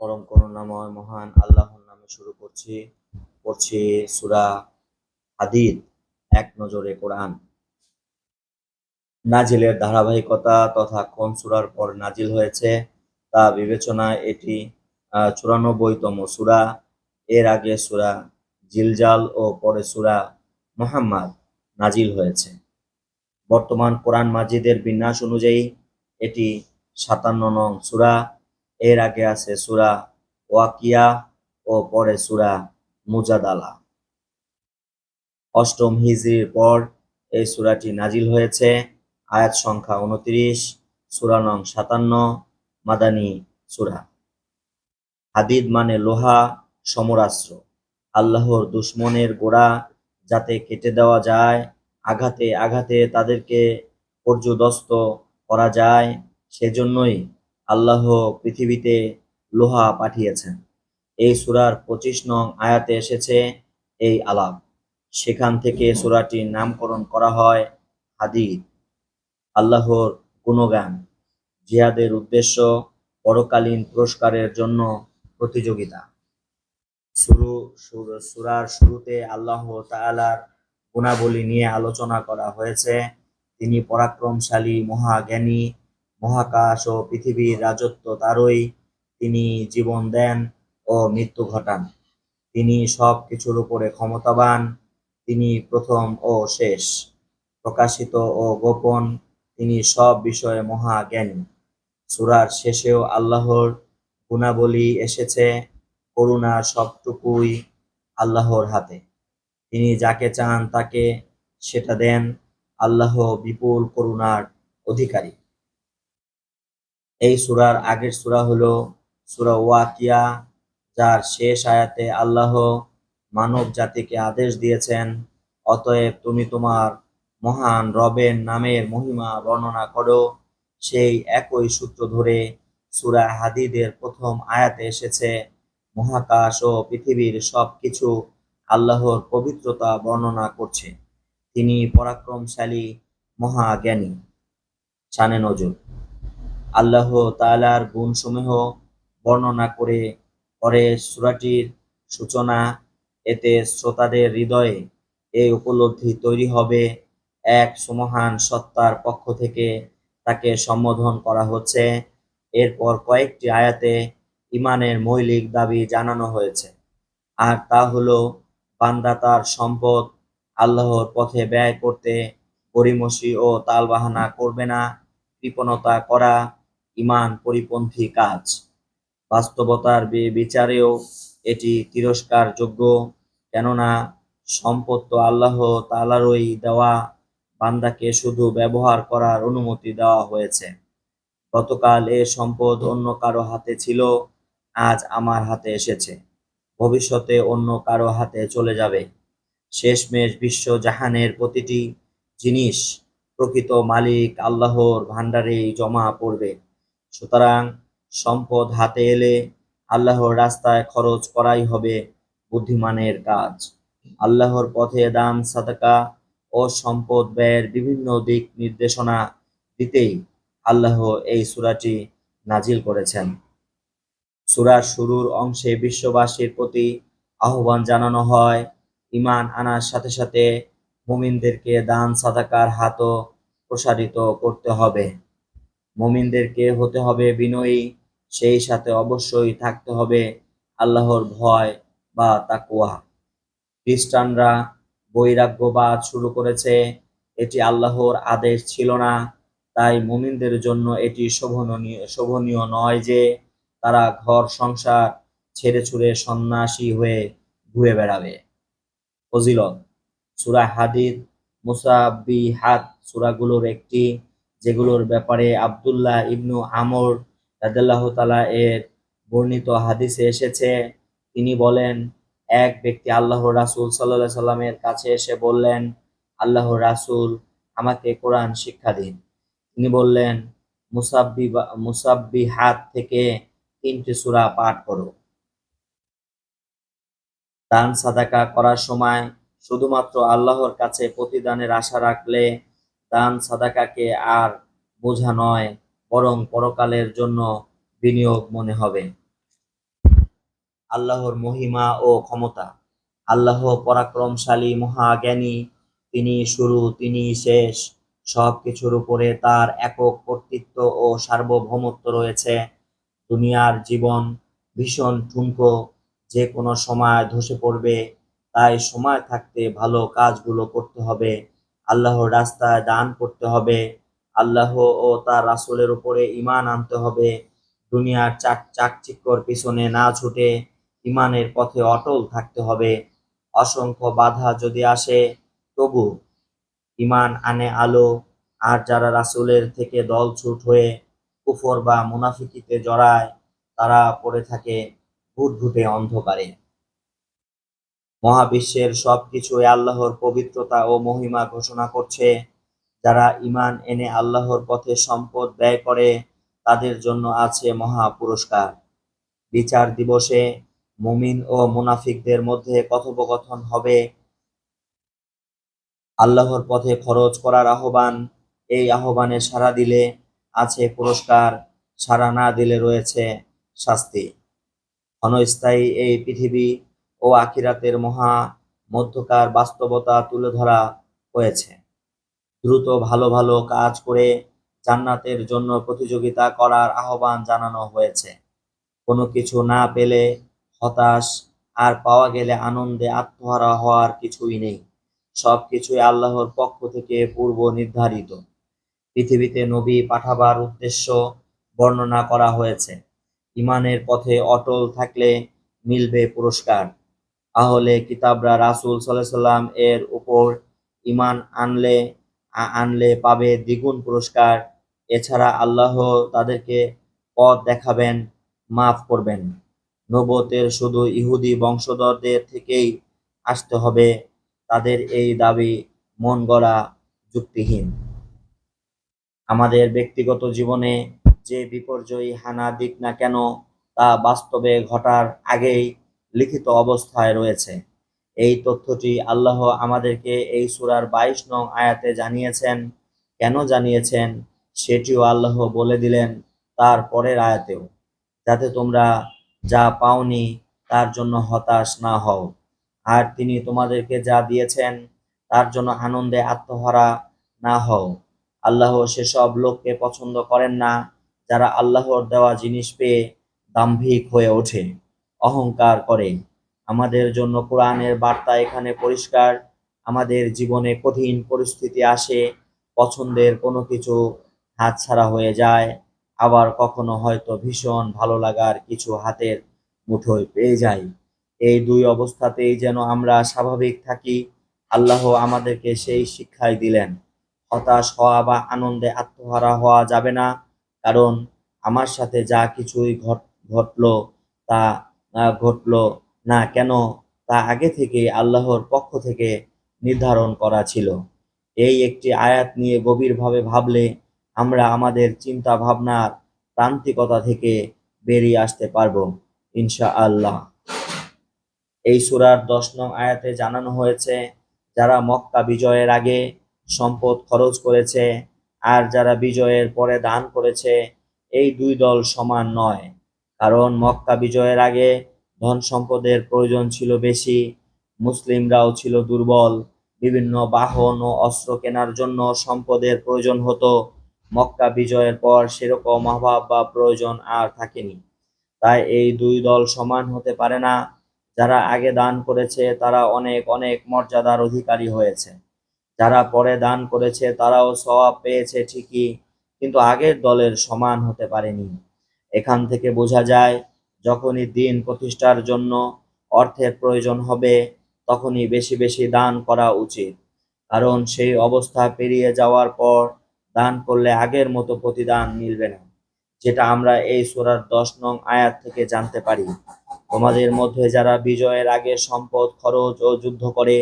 পরম করুণাময় মহান আল্লাহর নামে শুরু করছি, পড়ছি সুরা হাদিদ, এক নজরে কোরআন। নাজিলের ধারাবাহিকতা তথা কোন সুরার পর নাজিল হয়েছে তা বিবেচনায় এটি চুরানব্বইতম সুরা। এর আগে সুরা জিলজাল ও পরে সুরা মোহাম্মদ নাজিল হয়েছে। বর্তমান কোরআন মাজিদের বিন্যাস অনুযায়ী এটি সাতান্ন নং সুরা। এর আগে আছে সুরা ওয়াকিয়া ও পরে সুরা মুজাদালা। অষ্টম হিজরির পর এই সুরাটি নাজিল হয়েছে। আয়াত সংখ্যা উনত্রিশ, সুরা নং সাতান্ন, মাদানী সুরা। হাদিদ মানে লোহা, সমরাস্ত্র। আল্লাহর দুশ্মনের গোড়া যাতে কেটে দেওয়া যায়, আঘাতে আঘাতে তাদেরকে পর্যদস্ত করা যায়, সেজন্যই আল্লাহ পৃথিবীতে লোহা পাঠিয়েছেন। এই সুরার পঁচিশ নং আয়াতে এসেছে এই আলাপ। সেখান থেকে সুরাটির নামকরণ করা হয় হাদিদ, আল্লাহর গুণগান, জিহাদের উদ্দেশ্য, পরকালীন পুরস্কারের জন্য প্রতিযোগিতা। শুরু সুরার শুরুতে আল্লাহ তাআলার গুণাবলী নিয়ে আলোচনা করা হয়েছে। তিনি পরাক্রমশালী, মহাজ্ঞানী মহাকাশ ও পৃথিবীর রাজত্ব তারই তিনি জীবন দেন ও মৃত্যু ঘটান। তিনি সব কিছুর উপরে ক্ষমতাবান, তিনি প্রথম ও শেষ। প্রকাশিত ও গোপন, তিনি সব বিষয়ে মহাজ্ঞানী। সুরার শেষেও আল্লাহর গুণাবলী এসেছে করুণার সবটুকুই আল্লাহর হাতে। তিনি যাকে চান তাকে সেটা দেন, আল্লাহ বিপুল করুণার অধিকারী। এই সুরার আগের সুরা হলো সুরা ওয়াকিয়া, যার শেষ আয়াতে আল্লাহ মানব জাতিকে আদেশ দিয়েছেন, অতএব তুমি তোমার মহান রবের নামের মহিমা বর্ণনা করো। সেই একই সূত্র ধরে সুরা হাদিদের প্রথম আয়াতে এসেছে, মহাকাশ ও পৃথিবীর সব কিছু আল্লাহর পবিত্রতা বর্ণনা করছে। তিনি পরাক্রমশালী, মহাজ্ঞানী। শানে নজর। আল্লাহ তালার গুণসমূহ বর্ণনা করে পরে সুরাটির সূচনা, এতে শ্রোতাদের হৃদয়ে এই উপলব্ধি তৈরি হবে। এক সুমহান সত্তার পক্ষ থেকে তাকে সম্বোধন করা হচ্ছে। এরপর কয়েকটি আয়াতে ইমানের মৌলিক দাবি জানানো হয়েছে। আর তা হলো, বান্দা তার সম্পদ আল্লাহর পথে ব্যয় করতে গরিমসি ও তালবাহানা করবে না, কৃপণতা করা ইমান পরিপন্থী কাজ। বাস্তবতার বিচারেও এটি তিরস্কারযোগ্য, কেননা সম্পদ তো আল্লাহ তালারই দেওয়া, বান্দাকে শুধু ব্যবহার করার অনুমতি দেওয়া হয়েছে। গতকাল এ সম্পদ অন্য কারও হাতে ছিল, আজ আমার হাতে এসেছে। ভবিষ্যতে অন্য কারও হাতে চলে যাবে। শেষমেশ বিশ্ব জাহানের প্রতিটি জিনিস প্রকৃত মালিক আল্লাহর ভাণ্ডারেই জমা পড়বে। সুতরাং সম্পদ হাতে এলে আল্লাহর রাস্তায় খরচ করাই হবে বুদ্ধিমানের কাজ। আল্লাহর পথে দান, সাদাকা ও সম্পদ ব্যয়ের বিভিন্ন দিক নির্দেশনা দিতেই আল্লাহ এই সুরাটি নাজিল করেছেন। সুরার শুরুর অংশে বিশ্ববাসীর প্রতি আহ্বান জানানো হয় ইমান আনার সাথে সাথে মুমিনদেরকে দান, সাদাকার হাতও প্রসারিত করতে হবে। মুমিনদেরকে হতে হবে বিনয়ী, সেই সাথে অবশ্যই থাকতে হবে আল্লাহর ভয় বা তাকুয়া খ্রিস্টানরা বৈরাগ্যবাদ শুরু করেছে, এটি আল্লাহর আদেশ ছিল না, তাই মুমিনদের জন্য এটি শোভনীয় শোভনীয় নয় যে তারা ঘর, সংসার ছেড়ে ছুড়ে সন্ন্যাসী হয়ে ঘুরে বেড়াবে। ফজিলত, সুরা হাদিদ মুসাবি হাত সুরাগুলোর একটি যেগুলোর ব্যাপারে আবদুল্লাহ ইবনু আমর রাদাল্লাহ তালা এর বর্ণিত হাদিসে এসেছে। তিনি বলেন, এক ব্যক্তি আল্লাহ রাসুল সাল্লাহ সাল্লামের কাছে এসে বললেন আল্লাহ রাসুল আমাকে কোরআন শিক্ষা দিন। তিনি বললেন, মুসাব্বি মুসাব্বি হাত থেকে তিনটি সুরা পাঠ করো। দান সাদাকা করার সময় শুধুমাত্র আল্লাহর কাছে প্রতিদানের আশা রাখলে দান সাদাকাকে আর বোঝা নয়, বরং পরকালের জন্য বিনিয়োগ মনে হবে। আল্লাহর মহিমা ও ক্ষমতা। আল্লাহ পরাক্রমশালী, মহাজ্ঞানী, তিনি শুরু, তিনি শেষ। সব কিছুর উপরে তার একক কর্তৃত্ব ও সার্বভৌমত্ব রয়েছে। দুনিয়ার জীবন ভীষণ ঠুনকো, যে কোনো সময় ধসে পড়বে, তাই সময় থাকতে ভালো কাজগুলো করতে হবে। আল্লাহর রাস্তায় দান করতে হবে। আল্লাহ ও তার রাসূলের উপরে ইমান আনতে হবে। দুনিয়ার চাক চাকচিক্যর পিছনে না ছুটে ইমানের পথে অটল থাকতে হবে। অসংখ্য বাধা যদি আসে, তবু ইমান আনে আলো। আর যারা রাসূলের থেকে দল ছুট হয়ে কুফর বা মুনাফিকিতে জড়ায়, তারা পড়ে থাকে ঘুটঘুটে অন্ধকারে। মহাবিশ্বের সবকিছুই আল্লাহর পবিত্রতা ও মহিমা ঘোষণা করছে। যারা ঈমান এনে আল্লাহর পথে সম্পদ ব্যয় করে, তাদের জন্য আছে মহা পুরস্কার। বিচার দিবসে মুমিন ও মুনাফিকদের মধ্যে কথোপকথন হবে। আল্লাহর পথে খরচ করার আহ্বান, এই আহ্বানে সাড়া দিলে আছে পুরস্কার, সাড়া না দিলে রয়েছে শাস্তি। ক্ষণস্থায়ী এই পৃথিবী ও আখিরাতের মহা মধ্যকার বাস্তবতা তুলে ধরা হয়েছে। দ্রুত ভালো ভালো কাজ করে জান্নাতের জন্য প্রতিযোগিতা করার আহ্বান জানানো হয়েছে। কোনো কিছু না পেলে হতাশ আর পাওয়া গেলে আনন্দে আত্মহারা হওয়ার কিছুই নেই। সব কিছুই আল্লাহর পক্ষ থেকে পূর্ব নির্ধারিত। পৃথিবীতে নবী পাঠাবার উদ্দেশ্য বর্ণনা করা হয়েছে। ইমানের পথে অটল থাকলে মিলবে পুরস্কার। তাহলে কিতাবরা রাসূল সাল্লাম এর উপর ইমান আনলে আনলে পাবে দ্বিগুণ পুরস্কার। এছাড়া আল্লাহ তাদেরকে পথ দেখাবেন, মাফ করবেন। নবতের শুধু ইহুদি বংশধরদের থেকেই আসতে হবে। তাদের এই দাবি মন গড়া যুক্তিহীন। আমাদের ব্যক্তিগত জীবনে যে বিপর্যয়ী হানা দিক না কেন, তা বাস্তবে ঘটার আগেই লিখিত অবস্থায় রয়েছে। এই তথ্যটি আল্লাহ আমাদেরকে এই সুরার বাইশ নং আয়াতে জানিয়েছেন। কেন জানিয়েছেন? সেটিও আল্লাহ বলে দিলেন তার পরের আয়াতেও। যাতে তোমরা যা পাওনি তার জন্য হতাশ না হও। আর তিনি তোমাদেরকে যা দিয়েছেন তার জন্য আনন্দে আত্মহারা না হও। আল্লাহ সেসব লোককে পছন্দ করেন না, যারা আল্লাহর দেওয়া জিনিস পেয়ে দাম্ভিক হয়ে ওঠে। অহংকার করে। আমাদের জন্য কোরআনের বার্তা এখানে পরিষ্কার। আমাদের জীবনে কঠিন পরিস্থিতি আসে, পছন্দের কোনো কিছু হাতছাড়া হয়ে যায়। আবার কখনো হয়তো ভীষণ ভালো লাগার কিছু হাতের মুঠোয় পেয়ে যাই। এই দুই অবস্থাতেই যেন আমরা স্বাভাবিক থাকি। আল্লাহ আমাদেরকে সেই শিক্ষাই দিলেন। হতাশ হওয়া বা আনন্দে আত্মহারা হওয়া যাবে না। কারণ আমার সাথে যা কিছুই ঘট, ঘটলো তা ঘটলো না কেন তা আগে থেকে আল্লাহর পক্ষ থেকে নির্ধারণ করা ছিল। এই একটি আয়াত নিয়ে গভীরভাবে ভাবলে আমরা আমাদের চিন্তা ভাবনার প্রান্তিকতা থেকে বেরিয়ে আসতে পারব ইনশা আল্লাহ এই সুরার দশ নং আয়াতে জানানো হয়েছে, যারা মক্কা বিজয়ের আগে সম্পদ খরচ করেছে আর যারা বিজয়ের পরে দান করেছে, এই দুই দল সমান নয়। কারণ মক্কা বিজয়ের আগে ধন সম্পদের প্রয়োজন ছিল বেশি, মুসলিমরাও ছিল দুর্বল, বিভিন্ন বাহন ও অস্ত্র কেনার জন্য সম্পদের প্রয়োজন হতো। মক্কা বিজয়ের পর সেরকম অভাব বা প্রয়োজন আর থাকেনি। তাই এই দুই দল সমান হতে পারে না। যারা আগে দান করেছে, তারা অনেক অনেক মর্যাদার অধিকারী হয়েছে। যারা পরে দান করেছে, তারাও সওয়াব পেয়েছে ঠিকই, কিন্তু আগের দলের সমান হতে পারেনি। এখান থেকে বোঝা যায়, যখনই দিন প্রতিষ্ঠার জন্য অর্থের প্রয়োজন হবে, তখনই বেশি বেশি দান করা উচিত। কারণ সেই অবস্থা পেরিয়ে যাওয়ার পর দান করলে আগের মতো প্রতিদান মিলবে না, যেটা আমরা এই সোরার দশ নং আয়াত থেকে জানতে পারি। তোমাদের মধ্যে যারা বিজয়ের আগে সম্পদ, খরচ ও যুদ্ধ করে,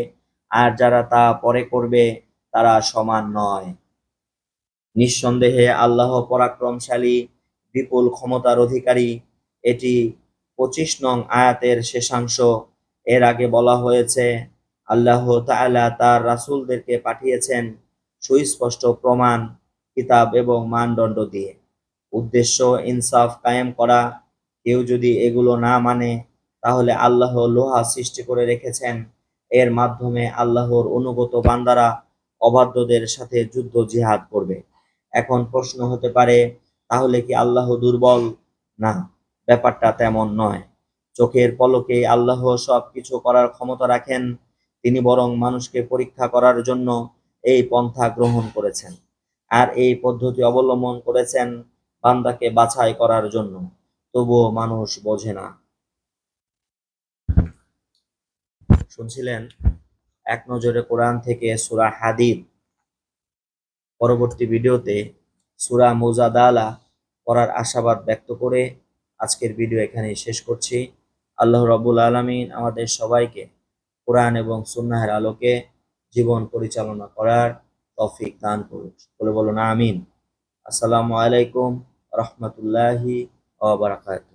আর যারা তা পরে করবে, তারা সমান নয়। নিঃসন্দেহে আল্লাহ পরাক্রমশালী বিপুল ক্ষমতার অধিকারী, এটি পঁচিশ নং আয়াতের শেষাংশ। এর আগে বলা হয়েছে, আল্লাহ তাআলা তার রাসূলদেরকে পাঠিয়েছেন সুস্পষ্ট প্রমাণ, কিতাব এবং মানদণ্ড দিয়ে। উদ্দেশ্য ইনসাফ কায়েম করা। কেউ যদি এগুলো না মানে তাহলে আল্লাহ লোহা সৃষ্টি করে রেখেছেন। এর মাধ্যমে আল্লাহর অনুগত বান্দারা অবাধ্যদের সাথে যুদ্ধ জিহাদ করবে। এখন প্রশ্ন হতে পারে তাহলে কি আল্লাহ দুর্বল? না, ব্যাপারটা তেমন নয়। চোখের পলকে আল্লাহ সব কিছু করার ক্ষমতা রাখেন। তিনি বরং মানুষকে পরীক্ষা করার জন্য এই পন্থা গ্রহণ করেছেন আর এই পদ্ধতি অবলম্বন করেছেন বান্দাকে বাছাই করার জন্য। তবুও মানুষ বোঝে না। শুনছিলেন? এক নজরে কোরআন থেকে সুরা হাদিদ। পরবর্তী ভিডিওতে সুরা মোজাদালা করার আশাবাদ ব্যক্ত করে আজকের ভিডিও এখানেই শেষ করছি। আল্লাহ রবুল আলমিন আমাদের সবাইকে কোরআন এবং সুন্নাহের আলোকে জীবন পরিচালনা করার তফিক দান করুন বলে বলুন, আমিন। আসসালামু আলাইকুম রহমতুল্লাহি আবরাকাত